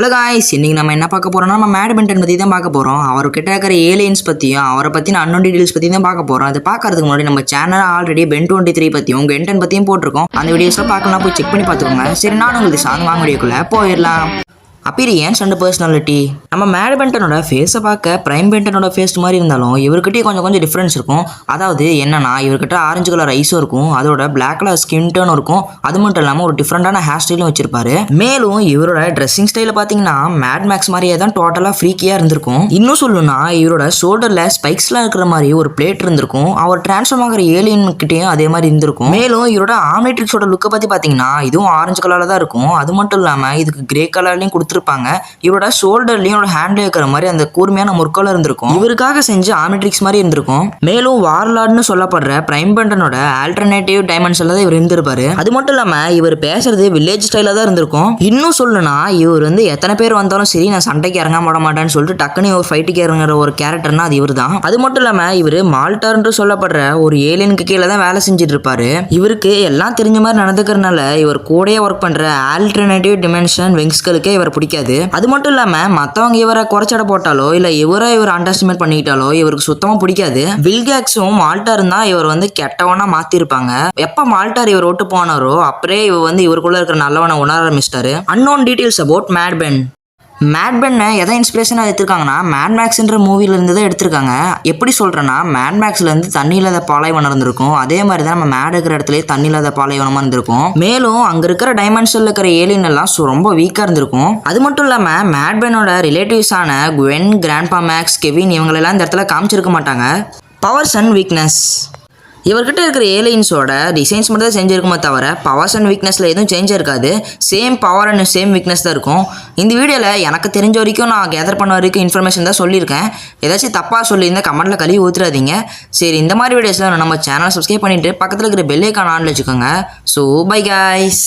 Hello guys இன்னைக்கு நம்ம என்ன பார்க்க போகிறோம்னா நம்ம மேட்மிண்டன் பற்றி தான் பார்க்க போகிறோம் அவர்கிட்ட இருக்கிற ஏலியன்ஸ் பற்றியும் அவரை பற்றின அன்னோன் டீடைல்ஸ் பற்றி தான் பார்க்க போகிறோம் அதை பார்க்கறதுக்கு முன்னாடி நம்ம channel already Ben twenty three பற்றியும் கென்டன் பற்றியும் போட்டிருக்கோம். அந்த வீடியோஸ்லாம் பார்க்கலாம். போய் செக் பண்ணி பார்த்துக்கோங்க. சரி நான் உங்களுக்கு சாங் வாங்க முடியக்குள்ள போயிடலாம். அப்பீரியன்ஸ் அண்ட் பர்சனாலிட்டி நம்ம மேட் பென்டனோட ஃபேஸை பார்க்க பிரைம் பென்டனோட ஃபேஸ் மாதிரி இருந்தாலும் இவர்கிட்டயே கொஞ்சம் கொஞ்சம் டிஃப்ரென்ஸ் இருக்கும். அதாவது என்னன்னா இவர்கிட்ட ஆரஞ்சு கலர் ஐஸும் இருக்கும். அதோட பிளாக் கலர் ஸ்கின் டோன் இருக்கும். அது மட்டும் இல்லாமல் ஒரு டிஃப்ரெண்டான ஹேர் ஸ்டைலும் வச்சிருப்பாரு. மேலும் இவரோட ட்ரெஸ்ஸிங் ஸ்டைல பார்த்தீங்கன்னா மேட் மேக்ஸ் மாதிரியே தான் டோட்டலாக ஃப்ரீக்கியாக இருந்திருக்கும். இன்னும் சொல்லணும்னா இவரோட ஷோல்டரில் ஸ்பைக்ஸ்லாம் இருக்கிற மாதிரி ஒரு பிளேட் இருந்திருக்கும். அவர் டிரான்ஸ்ஃபார்ம் ஆகிற ஏலியன் கிட்டேயும் அதே மாதிரி இருந்திருக்கும். மேலும் இவரோட ஆம்லேட்ரிக்ஸோட லுக்கை பற்றி பார்த்தீங்கன்னா இதுவும் ஆரஞ்சு கலரில் தான் இருக்கும். அது மட்டும் இல்லாமல் இதுக்கு கிரே கலர்லையும் கொடுத்துருப்பாங்க. இவரோட ஷோல்டர்லையும் இவரோட ஹேண்ட்ல இருக்கிற மாதிரி அந்த கூர்மையான முற்கோலம் இருந்திருக்கும். இவருக்காக செஞ்ச ஆமெட்ரிக்ஸ் மாதிரி இருந்திருக்கும். மேலும் வார்லார்ட்னு சொல்லப்படுற பிரைம் பண்டனோட ஆல்டர்னேட்டிவ் டைமென்ஷன்ல தான் இவர் இருந்திருப்பாரு. அது மட்டும் இல்லாம இவர் பேசுறது வில்லேஜ் ஸ்டைல தான் இருந்திருக்கும். இன்னும் சொல்லணும்னா இவர் வந்து எத்தனை பேர் வந்தாலும் சரி நான் சண்டைக்கு இறங்க மாட மாட்டேன்னு சொல்லிட்டு டக்குன்னு ஒரு ஃபைட்டுக்கு இறங்குற ஒரு கேரக்டர்னா அது இவர் தான் அது மட்டும் இல்லாம இவர் மால்டார்ன்று சொல்லப்படுற ஒரு ஏலியனுக்கு கீழே தான் வேலை செஞ்சுட்டு இருப்பாரு. இவருக்கு எல்லாம் தெரிஞ்ச மாதிரி நடந்துக்கிறதுனால இவர் கூடயே ஒர்க் பண்ற ஆல்டர்னேட்டிவ் டிமென்ஷன் விங்ஸ்களுக்கே இவர் பிடிக்காது. அது மட்டும் இல்லாம மத்தவங்க இவரை குறைச்சட போட்டாலோ இல்ல இவரை இவர் அண்டர்ஸ்டிமேட் பண்ணிக்கிட்டாலோ இவருக்கு சுத்தமா பிடிக்காது. வில்கேக்ஸும் மால்டாரும் தான் இவர் வந்து கெட்டவனா மாத்திருப்பாங்க. எப்ப மால்டார் இவர் ஓட்டு போனாரோ அப்படியே இவர் வந்து இவருக்குள்ள இருக்கிற நல்லவனை உணர ஆரம்பிச்சிட்டாரு. Unknown details about Mad Ben மேட்பென்னை எதை இன்ஸ்பிரேஷனாக எடுத்திருக்காங்கன்னா மேட்மேக்ஸ்ன்ற மூவிலேருந்து தான் எடுத்திருக்காங்க. எப்படி சொல்கிறேன்னா மேட்மேக்ஸ்லேருந்து தண்ணி இல்லாத பாலைவனம் இருந்திருக்கும் அதே மாதிரி தான் நம்ம மேட் இருக்கிற இடத்துலேயே தண்ணி இல்லாத பாலைவனமாக இருந்திருக்கும். மேலும் அங்கே இருக்கிற டைமென்ஷனில் இருக்கிற ஏலியன் எல்லாம் ரொம்ப வீக்காக இருந்திருக்கும். அது மட்டும் இல்லாமல் மேட்பெனோட ரிலேட்டிவ்ஸான குவென் கிராண்ட்பா மேக்ஸ் கெவின் இவங்களெல்லாம் இந்த இடத்துல காமிச்சிருக்க மாட்டாங்க. பவர்ஸ் அண்ட் வீக்னஸ் இவர்கிட்ட இருக்கிற ஏலியன்ஸோட டிசைன்ஸ் மட்டும் தான் செஞ்சுருக்குமே தவிர பவர்ஸ் அண்ட் வீக்னஸில் எதுவும் சேஞ்ச் இருக்காது. Same power and same weakness தான் இருக்கும். இந்த வீடியோவில் எனக்கு தெரிஞ்ச வரைக்கும் நான் கேதர் பண்ண வரைக்கும் இன்ஃபர்மேஷன் தான் சொல்லியிருக்கேன். ஏதாச்சும் தப்பாக சொல்லியிருந்தால் கமெண்ட்டில் கழுவி ஊற்றுறாதீங்க சரி இந்த மாதிரி வீடியோஸில் நம்ம சேனலை சப்ஸ்கிரைப் பண்ணிவிட்டு பக்கத்தில் இருக்கிற பெல்லைக்கான ஆன் வச்சுக்கோங்க. So bye guys